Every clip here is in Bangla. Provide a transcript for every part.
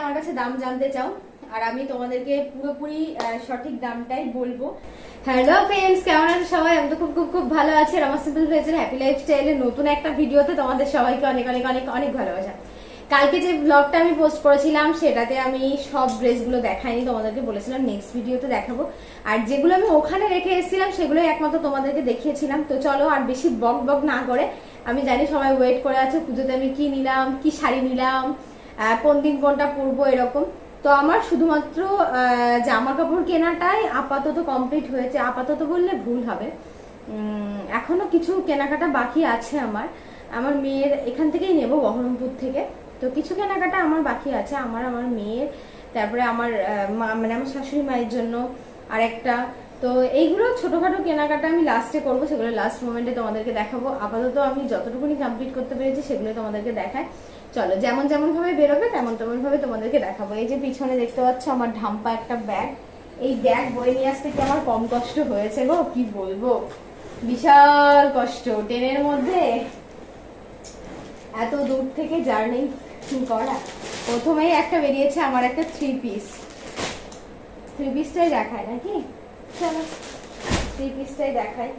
আমার কাছে দাম জানতে চাও, আর আমি তোমাদেরকে পুরোপুরি সঠিক দামটাই বলব। হ্যালো ফ্রেন্ডস কেমন আছো সবাই? আমি তো খুব খুব খুব ভালো আছি আমার সিম্পল ভেজের হ্যাপি লাইফস্টাইলের নতুন একটা ভিডিওতে তোমাদের সবাইকে অনেক অনেক অনেক অনেক ভালোবাসা। কালকে যে ব্লগটা আমি পোস্ট করেছিলাম, সেটাতে আমি সব ড্রেসগুলো দেখাইনি, তোমাদেরকে বলেছিলাম নেক্সট ভিডিওতে দেখাবো। আর যেগুলো আমি ওখানে রেখে এসেছিলাম, সেগুলোই একমাত্র তোমাদেরকে দেখিয়েছিলাম। তো চলো আর বেশি বক বক না করে, আমি জানি সবাই ওয়েট করে আছে, পুজোতে আমি কি নিলাম, কি শাড়ি নিলাম কোন দিন কোনটা পরবো এরকম। তো আমার শুধুমাত্র জামা কাপড় কেনাটাই আপাতত কমপ্লিট হয়েছে। আপাতত বললে ভুল হবে। উম, এখনও কিছু কেনাকাটা বাকি আছে আমার। আমার মেয়ের এখান থেকেই নেব বহরমপুর থেকে। তো কিছু কেনাকাটা আমার বাকি আছে। আমার আমার মেয়ের তারপরে আমার মা মানে আমার শাশুড়ি মায়ের জন্য আর একটা তো এইগুলো ছোটখাটো কেনাকাটা আমি লাস্টে করব, সেগুলো লাস্ট মোমেন্টে তোমাদেরকে দেখাবো। আপাতত আমি যতটুকুনি কমপ্লিট করতে পেরেছি সেগুলো তোমাদেরকে দেখায় চলো, যেমন যেমন ভাবে বেরোবে, তেমন তেমন ভাবে তোমাদেরকে দেখাবো। এই যে পিছনে দেখতে পাচ্ছ আমার ঢাম্পা একটা ব্যাগ এই ব্যাগ বয়ে নিয়ে আসতে কি আমার কম কষ্ট হয়েছে গো? কি বলব? বিশাল কষ্ট। ট্রেনের মধ্যে এত দূর থেকে জার্নি করা। প্রথমেই একটা বেরিয়েছে আমার একটা থ্রি পিস থ্রি পিসটাই দেখায় নাকি? পিসটাই দেখাই।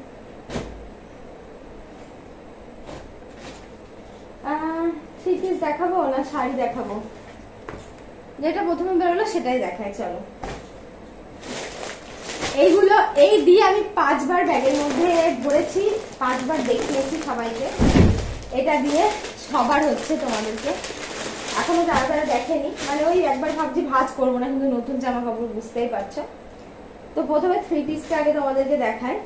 থ্রি পিস দেখাবো না শাড়ি দেখাবো? যেটা প্রথমে বেরোলো সেটাই দেখায় চলো। এইগুলো, এই দিয়ে আমি পাঁচবার ব্যাগের মধ্যে ভরেছি, পাঁচবার দেখিয়েছি সবাইকে। এটা দিয়ে সবার হচ্ছে তোমাদেরকে। এখনও তারা তারা দেখেনি। মানে ওই একবার ভাবছি ভাজ করব না, কিন্তু নতুন জামা কাপড় বুঝতেই পারছ। তো প্রথমে থ্রি পিসটা আগে তোমাদেরকে দেখায়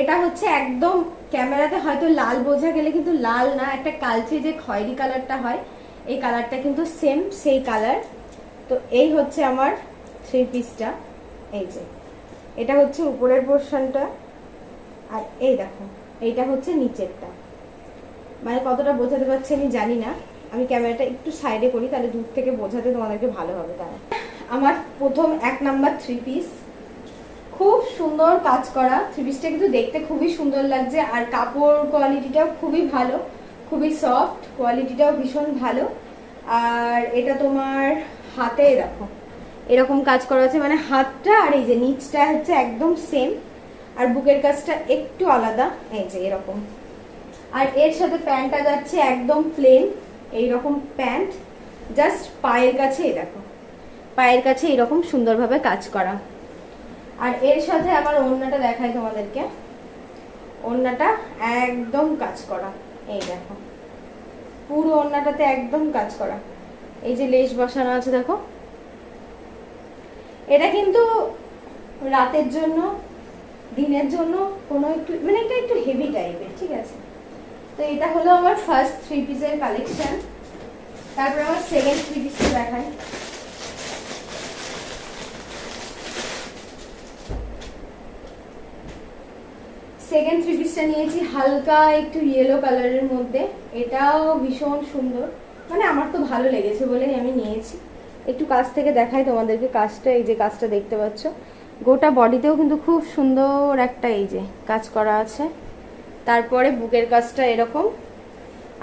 এটা হচ্ছে একদম ক্যামেরাতে হয়তো লাল বোঝা গেলে কিন্তু লাল না, একটা কালচে যে খয়েরি কালারটা হয়, এই কালারটা কিন্তু সেম সেই কালার। তো এই হচ্ছে আমার থ্রি পিসটা এই যে। এটা হচ্ছে উপরের পোর্শনটা আর এই দেখো, এইটা হচ্ছে নিচেরটা। মানে কতটা বোঝাতে পারছি আমি জানি না। আমি ক্যামেরাটা একটু সাইডে করি, তাহলে দূর থেকে বোঝাতে তোমাদেরকে ভালো হবে তারা আমার প্রথম এক নাম্বার থ্রি পিস খুব সুন্দর কাজ করা। থ্রি পিসটা কিন্তু দেখতে খুবই সুন্দর লাগছে। আর কাপড় কোয়ালিটিটাও খুবই ভালো, খুবই সফট কোয়ালিটিটাও ভীষণ ভালো। আর এটা তোমার হাতে দেখো, এরকম কাজ করা আছে মানে হাতটা আর এই যে নিচটা হচ্ছে একদম সেম আর বুকের কাজটা একটু আলাদা, এই যে এরকম। আর এর সাথে প্যান্টটা যাচ্ছে একদম প্লেন এইরকম প্যান্ট। জাস্ট পায়ের কাছে এই দেখো, পায়ের কাছে এরকম সুন্দরভাবে কাজ করা। আর এর সাথে আবার ওড়নাটা দেখাই তোমাদেরকে। ওড়নাটা একদম কাজ করা। এই দেখো। পুরো ওড়নাটাতে একদম কাজ করা। এই যে লেস বসানো আছে, দেখো। এটা কিন্তু রাতের জন্য, দিনের জন্য কোনো একটু মানে এটা একটু হেভি টাইপের ঠিক আছে? তো এটা হলো আমার ফার্স্ট থ্রি পিসের কালেকশন তারপর আমার সেকেন্ড থ্রি পিসটা দেখাই। সেকেন্ড থ্রি পিসটা নিয়েছি, হালকা একটু ইয়েলো কালারের মধ্যে। এটাও ভীষণ সুন্দর। মানে আমার তো ভালো লেগেছে বলেই আমি নিয়েছি। একটু কাছ থেকে দেখাই তোমাদেরকে কাজটা, এই যে কাজটা দেখতে পাচ্ছ। গোটা বডিতেও কিন্তু খুব সুন্দর একটা এই যে কাজ করা আছে। তারপরে বুকের কাজটা এরকম,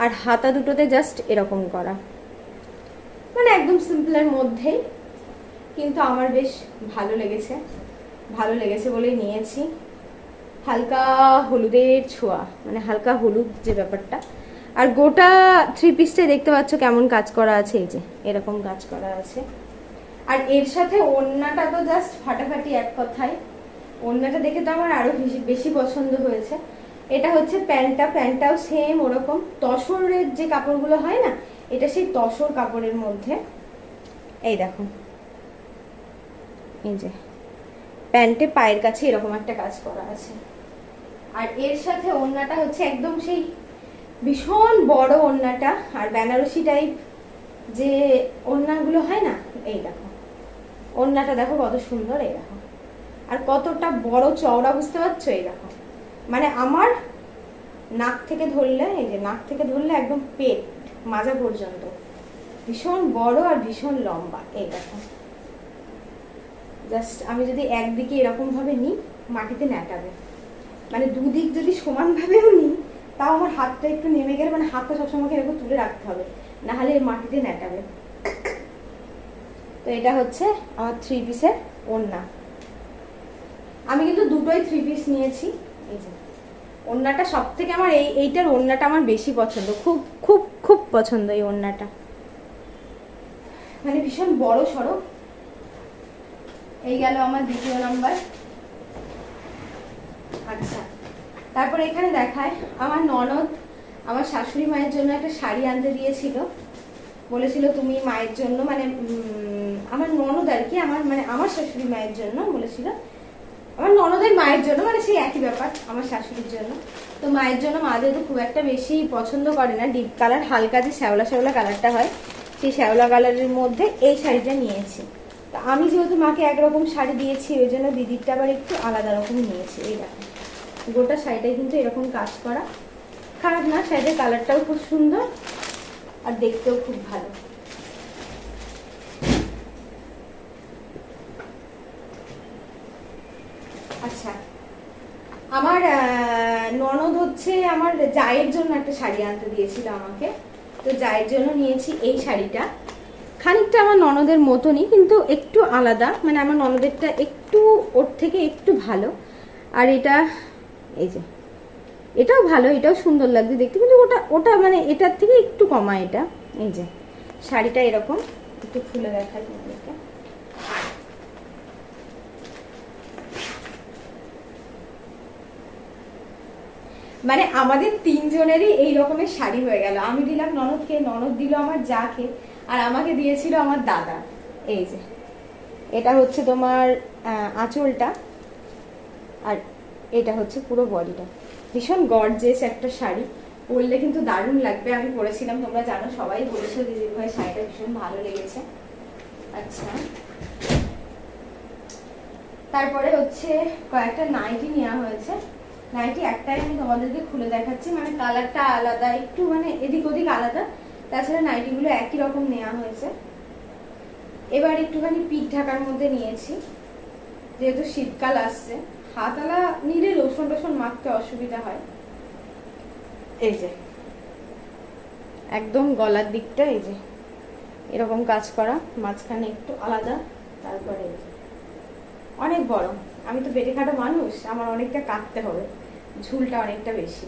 আর হাতা দুটোতে জাস্ট এরকম করা। মানে একদম সিম্পলের মধ্যেই, কিন্তু আমার বেশ ভালো লেগেছে। ভালো লেগেছে বলেই নিয়েছি। হালকা হলুদের ছোঁয়া মানে হালকা হলুদ যে ব্যাপারটা। আর গোটা থ্রি পিসটাই দেখতে পাচ্ছ কেমন কাজ করা আছে, এই যে এরকম কাজ করা আছে। আর এর সাথে ওড়নাটা তো জাস্ট ফাটাফাটি এক কথায়। ওড়নাটা দেখে তো আমার আরও বেশি বেশি পছন্দ হয়েছে। এটা হচ্ছে প্যান্টটা, প্যান্টটাও সেম ওরকম। তসরের যে কাপড়গুলো হয় না, এটা সেই তসর কাপড়ের মধ্যে। এই দেখো। এই যে, প্যান্টে পায়ের কাছে এরকম একটা কাজ করা আছে। আর এর সাথে ওড়নাটা হচ্ছে একদম সেই ভীষণ বড় ওড়নাটা আর বেনারসি টাইপ যে ওড়নাগুলো হয় না, এই দেখো। ওড়নাটা দেখো কত সুন্দর, এই দেখো। আর কতটা বড় চওড়া বুঝতে পারছ, এই দেখো। মানে আমার নাক থেকে ধরলে, এই যে নাক থেকে ধরলে একদম পেট মাজা পর্যন্ত। ভীষণ বড় আর ভীষণ লম্বা, এই দেখো। জাস্ট আমি যদি একদিকে এরকম ভাবে নিই, মাটিতে ন্যাটাবে। মানে দুদিক যদি সমানভাবেও নিই, তাও আমার হাতটা একটু নেমে গেলে মানে হাতটা সবসময় এরকম তুলে রাখতে হবে না হলে মাটিতে ন্যাটাবে। তো এটা হচ্ছে আমার থ্রি পিসের ওড়না। আমি কিন্তু দুটোই থ্রি পিস নিয়েছি। এই যে, ওড়নাটা সব থেকে আমার এই, এইটার ওড়নাটা আমার বেশি পছন্দ, খুব খুব খুব পছন্দ এই ওড়নাটা। মানে ভীষণ বড় সড়ো এই গেল আমার দ্বিতীয় নাম্বার আচ্ছা তারপর এখানে দেখায় আমার ননদ আমার শাশুড়ি মায়ের জন্য একটা শাড়ি আনতে দিয়েছিল। বলেছিল, তুমি মায়ের জন্য মানে আমার ননদ আর কি, আমার মানে আমার শাশুড়ি মায়ের জন্য বলেছিল। আমার ননদের মায়ের জন্য মানে সেই একই ব্যাপার, আমার শাশুড়ির জন্য। তো মায়ের জন্য মা যেহেতু খুব একটা বেশি পছন্দ করে না। ডিপ কালার, হালকা যে শ্যাওলা শ্যাওলা কালারটা হয়, সেই শ্যাওলা কালারের মধ্যে এই শাড়িটা নিয়েছি। তো আমি যেহেতু মাকে একরকম শাড়ি দিয়েছি, ওই জন্য দিদিরটা আবার একটু আলাদা রকম নিয়েছি, এই দেখো গোটা শাড়িটাই কিন্তু এরকম কাজ করা। খারাপ না, শাড়িটার কালারটাও খুব সুন্দর আর দেখতেও খুব ভালো। আচ্ছা আমার ননদ হচ্ছে আমার জায়ের জন্য একটা শাড়ি আনতে দিয়েছিল আমাকে। তো জায়ের জন্য নিয়েছি এই শাড়িটা। খানিকটা আমার ননদের মতনই, কিন্তু একটু আলাদা। মানে আমার ননদেরটা একটু ওর থেকে একটু ভালো। আর এটা এই যে। এটাও ভালো, এটাও সুন্দর লাগছে দেখতে। কিন্তু ওটা ওটা মানে এটার থেকে একটু কমা এটা। এই যে, শাড়িটা এরকম, একটু খুলে দেখাই মানে আমাদের তিনজনেরই এই রকমের শাড়ি হয়ে গেল। আমি দিলাম ননদকে, ননদ দিল আমার যাকে, আর আমাকে দিয়েছিল আমার দাদা। এই যে, এটা হচ্ছে তোমার আঁচলটা। এটা হচ্ছে পুরো বডিটা। ভীষণ গর্জেস একটা শাড়ি। পরলে কিন্তু দারুণ লাগবে। আমি পরেছিলাম, তোমরা জানো, সবাই বলেছ দিদির ভাই শাড়িটা ভীষণ ভালো লেগেছে। আচ্ছা। তারপরে হচ্ছে কয়েকটা নাইটি নেওয়া হয়েছে। নাইটি একটাই আমি তোমাদেরকে খুলে দেখাচ্ছি। মানে কালারটা আলাদা, একটু মানে এদিক ওদিক আলাদা। তাছাড়া নাইটিগুলো একই রকম নেওয়া হয়েছে। এবার একটুখানি পিঠ ঢাকার মধ্যে নিয়েছি। যেহেতু শীতকাল আসছে। হাতালা নিলে লোসন টোসন মাখতে অসুবিধা হয়। এই যে। একদম গলার দিকটা, এই যে। এরকম কাজ করা, মাঝখানে একটু আলাদা, তারপরে অনেক বড়। আমি তো বেটে খাটো মানুষ, আমার অনেকটা কাটতে হবে। ঝুলটা অনেকটা বেশি।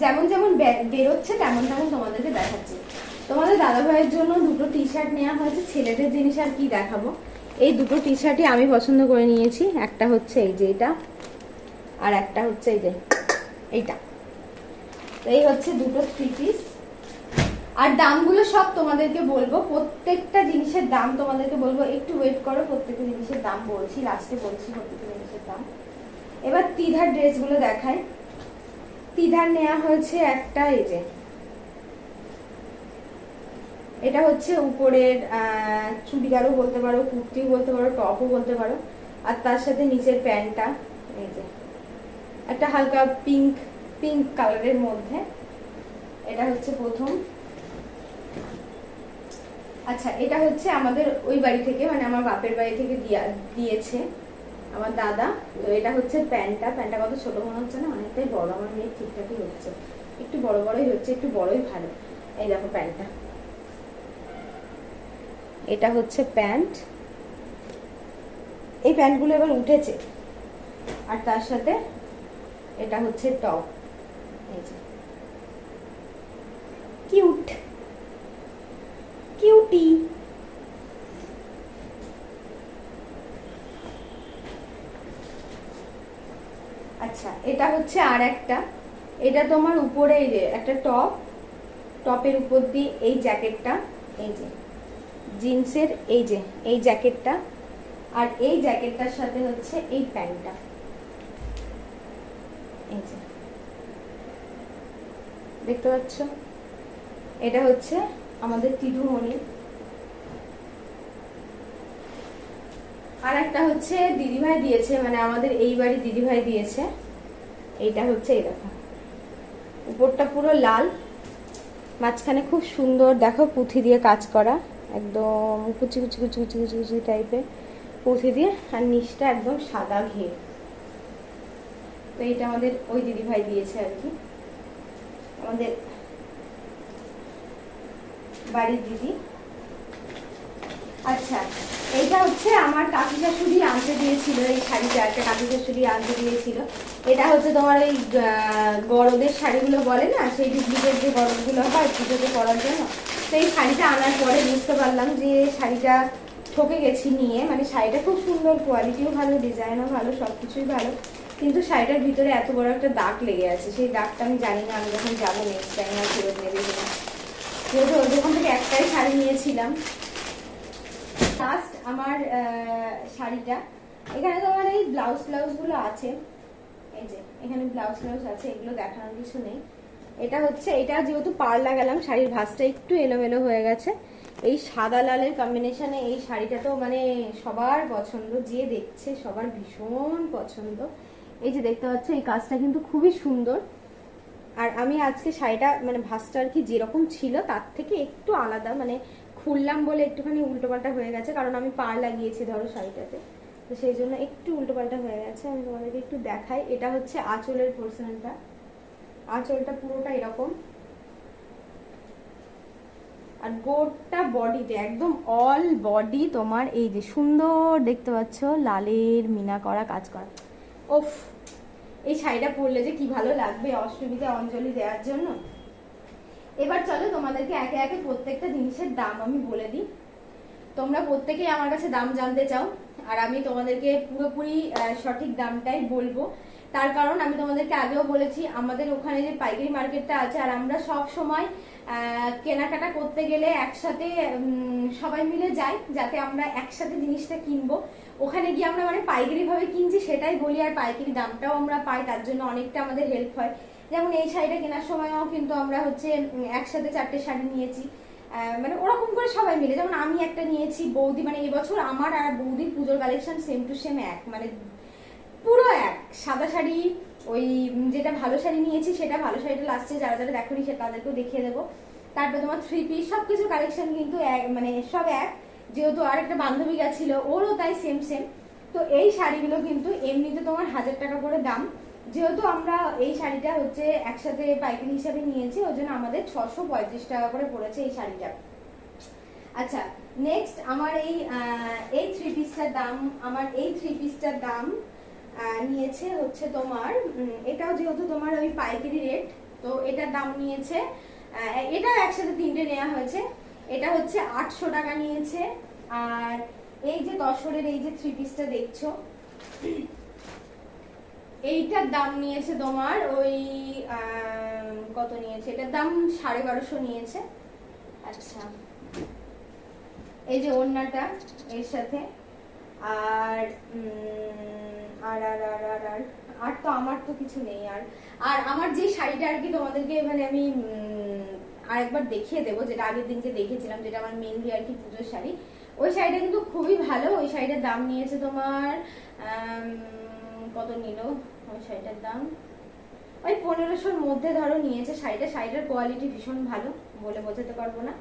যেমন যেমন বেরোচ্ছে, তেমন তেমন তোমাদেরকে দেখাচ্ছি। তোমাদের দাদা ভাইয়ের জন্য দুটো টি শার্ট নেওয়া হয়েছে, ছেলেদের জিনিস আর কি দেখাবো। এই দুটো টি শার্টই আমি পছন্দ করে নিয়েছি, একটা হচ্ছে এই যে এটা, আর একটা হচ্ছে এই যে এইটা। এই হচ্ছে দুটো থ্রি পিস আর দামগুলো সব তোমাদেরকে বলব, প্রত্যেকটা জিনিসের দাম তোমাদেরকে বলব, একটু ওয়েট করো, প্রত্যেকটা জিনিসের দাম বলছি লাস্টে বলছি প্রত্যেকটা জিনিসের দাম। এবার তিধার ড্রেসগুলো দেখাই। তিধার নেওয়া হয়েছে একটা এই যে এটা হচ্ছে উপরের চুড়িদারও বলতে পারো, কুর্তিও বলতে পারো, টপও বলতে পারো। আর তার সাথে নিচের প্যান্টটা, এই যে, একটা হালকা পিঙ্ক পিঙ্ক কালারের মধ্যে। এটা হচ্ছে প্রথম। আচ্ছা এটা হচ্ছে আমাদের ওই বাড়ি থেকে মানে আমার বাপের বাড়ি থেকে দিয়েছে আমার দাদা। তো এটা হচ্ছে প্যান্টটা। প্যান্টটা কত ছোট মনে হচ্ছে না? অনেকটাই বড়, আমার মেয়ে ঠিকঠাকই হচ্ছে। একটু বড় বড়ই হচ্ছে, একটু বড়ই ভালো। এই দেখো প্যান্টটা। এটা হচ্ছে প্যান্ট। এই প্যান্টগুলো এবার উঠেছে। আর তার সাথে এটা হচ্ছে টপ। কিউট। কিউটি। আচ্ছা এটা হচ্ছে আর একটা। এটা তোমার উপরে একটা টপ, টপের উপর দিয়ে এই জ্যাকেটটা, এই যে। জিন্সের এই যে, এই জ্যাকেটটা। আর এই জ্যাকেটটার সাথে হচ্ছে এই প্যান্টটা। এই যে। দেখতে পাচ্ছ? এটা হচ্ছে আমাদের তিরুমণি আর একটা হচ্ছে দিদিভাই দিয়েছে মানে আমাদের এই বাড়ি দিদিভাই দিয়েছে। এইটা হচ্ছে এই দেখো। উপরটা পুরো লাল, মাঝখানে খুব সুন্দর, দেখো পুঁথি দিয়ে কাজ করা। একদম কুচি কুচি কুচি কুচি কুচি কুচি টাইপের পুঁথি দিয়ে আর নিচটা একদম সাদা ঘের। তো এইটা আমাদের ওই দিদিভাই দিয়েছে আর কি। আমাদের বাড়ির দিদি। আচ্ছা এইটা হচ্ছে আমার কাকি শাশুড়ি আনতে দিয়েছিল এই শাড়িটা একটা কাকি শাশুড়ি আনতে দিয়েছিল। এটা হচ্ছে তোমার আহ, গরদের শাড়িগুলো বলে না? সেই ডুপ্লিকেট যে গরদগুলো হয় পুজোতে পরার জন্য। তো এই শাড়িটা আনার পরে বুঝতে পারলাম যে শাড়িটা ঠকে গেছি নিয়ে। মানে শাড়িটা খুব সুন্দর কোয়ালিটিও ভালো ডিজাইনও ভালো সব কিছুই ভালো। কিন্তু শাড়িটার ভিতরে এত বড় একটা দাগ লেগে আছে। সেই দাগটা আমি জানি না, আমি যখন যাব নেক্সট টাইম আর ফেরত নেবে কিনা। যেহেতু দোকান থেকে একটাই শাড়ি নিয়েছিলাম। লাস্ট আমার শাড়িটা। এখানে তো আমার এই ব্লাউজ ব্লাউজগুলো আছে। এই যে, এখানে ব্লাউজ ব্লাউজ আছে, এগুলো দেখানোর কিছু নেই। এটা হচ্ছে, এটা যেহেতু পার লাগালাম শাড়ির ভাঁজটা একটু এলোমেলো হয়ে গেছে। এই সাদা লালের কম্বিনেশনে এই শাড়িটা তো মানে সবার পছন্দ, যে দেখছে সবার ভীষণ পছন্দ। এই যে দেখতে পাচ্ছ, এই কাজটা কিন্তু খুবই সুন্দর। আর আমি আজকে শাড়িটা মানে ভাঁজটা আর কি যেরকম ছিল, তার থেকে একটু আলাদা মানে খুললাম বলে একটুখানি উল্টোপাল্টা হয়ে গেছে, কারণ আমি পার লাগিয়েছি ধরো শাড়িটাতে। তো সেই জন্য একটু উল্টোপাল্টা হয়ে গেছে, আমি তোমাদেরকে একটু দেখাই। এটা হচ্ছে আঁচলের পোর্শনটা আঁচলটা পুরোটা এরকম। আর গোটা বডিতে, একদম অল বডি তোমার এই যে সুন্দর দেখতে পাচ্ছ, লালের মিনা করা, কাজ করা। ওফ এই শাড়িটা পরলে যে কি ভালো লাগবে, অষ্টমীতে অঞ্জলি দেওয়ার জন্য। এবার চলো তোমাদেরকে একে একে প্রত্যেকটা জিনিসের দাম আমি বলে দিই। তোমরা প্রত্যেকেই আমার কাছে দাম জানতে চাও, আর আমি তোমাদেরকে পুরোপুরি সঠিক দামটাই বলব। তার কারণ আমি তোমাদেরকে আগেও বলেছি, আমাদের ওখানে যে পাইকারি মার্কেটটা আছে, আর আমরা সব সময় কেনাকাটা করতে গেলে একসাথে সবাই মিলে যাই, যাতে আমরা একসাথে জিনিসটা কিনবো। ওখানে গিয়ে আমরা মানে পাইকারি ভাবে কিনছি, সেটাই বলি, আর পাইকারি দামটাও আমরা পাই, তার জন্য অনেকটা আমাদের হেল্প হয়। যেমন এই শাড়িটা কেনার সময়ও কিন্তু আমরা হচ্ছে একসাথে চারটে শাড়ি নিয়েছি। মানে ওরকম করে সবাই মিলে, যেমন আমি একটা নিয়েছি বৌদি মানে এবছর আমার আর বৌদির পুজোর কালেকশন সেম টু সেম এক মানে সাদা শাড়ি, ওই যেটা ভালো শাড়ি নিয়েছি সেটা ভালো শাড়িটা লাস্টে যারা যারা দেখোনি সে তাদেরকেও দেখিয়ে দেবো। তারপরে তোমার থ্রি পিস সবকিছু কালেকশন কিন্তু এক মানে সব এক। যেহেতু আর একটা বান্ধবী গেছিল, ওরও তাই সেম সেম তো এই শাড়িগুলো কিন্তু এমনিতে তোমার হাজার টাকা করে দাম। যেহেতু আমরা এই শাড়িটা হচ্ছে একসাথে পাইকারি হিসাবে নিয়েছি, ওই জন্য আমাদের ছশো পঁয়ত্রিশ টাকা করে পড়েছে এই শাড়িটা। আচ্ছা নেক্সট আমার এই এই থ্রি পিসটার দাম, আমার এই থ্রি পিসটার দাম নিয়েছে হচ্ছে তোমার এটাও যেহেতু তোমার ওই পাইকারি রেট তো এটার দাম নিয়েছে এটা একসাথে তিনটে নেওয়া হয়েছে। এটা হচ্ছে আটশো টাকা নিয়েছে। আর এই যে দশরের এই যে থ্রি পিসটা দেখছ, এইটার দাম নিয়েছে তোমার ওই কত নিয়েছে? এটার দাম সাড়ে বারোশো নিয়েছে। আচ্ছা। এই যে ওড়নাটা, এর সাথে। আর আর আর আর আর আর আর তো আমার তো কিছু নেই আর। আর আমার যে শাড়িটা আর কি তোমাদেরকে মানে আমি আরেকবার দেখিয়ে দেবো, যেটা আগের দিনকে দেখেছিলাম, যেটা আমার মেনলি আর কি পুজোর শাড়ি। ওই শাড়িটা কিন্তু খুবই ভালো, ওই শাড়িটার দাম নিয়েছে তোমার কত নিল ওই শাড়িটার দাম? ওই পনেরোশোর মধ্যে ধরো নিয়েছে শাড়িটা, শাড়িটার কোয়ালিটি ভীষণ ভালো বলে বোঝাতে পারব না।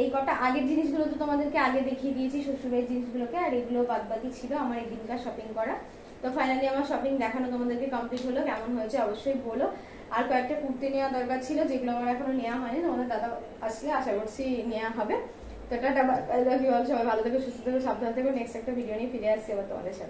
এই কটা আগের জিনিসগুলো তো তোমাদেরকে আগে দেখিয়ে দিয়েছি, শ্বশুরের জিনিসগুলোকে, আর এগুলো বাদ বাকি ছিল আমার এই দিনকার শপিং করা। তো ফাইনালি আমার শপিং দেখানো তোমাদেরকে কমপ্লিট হলো, কেমন হয়েছে অবশ্যই বলো। আর কয়েকটা কুর্তি নেওয়া দরকার ছিল, যেগুলো আমার এখনও নেওয়া হয়নি, তোমাদের দাদা আসলে আশা করছি নেওয়া হবে। তো টাটা সবাই ভালো থেকো, সুস্থ থেকো, সাবধান থেকো নেক্সট একটা ভিডিও নিয়ে ফিরে আসছি আবার তোমাদের সামনে।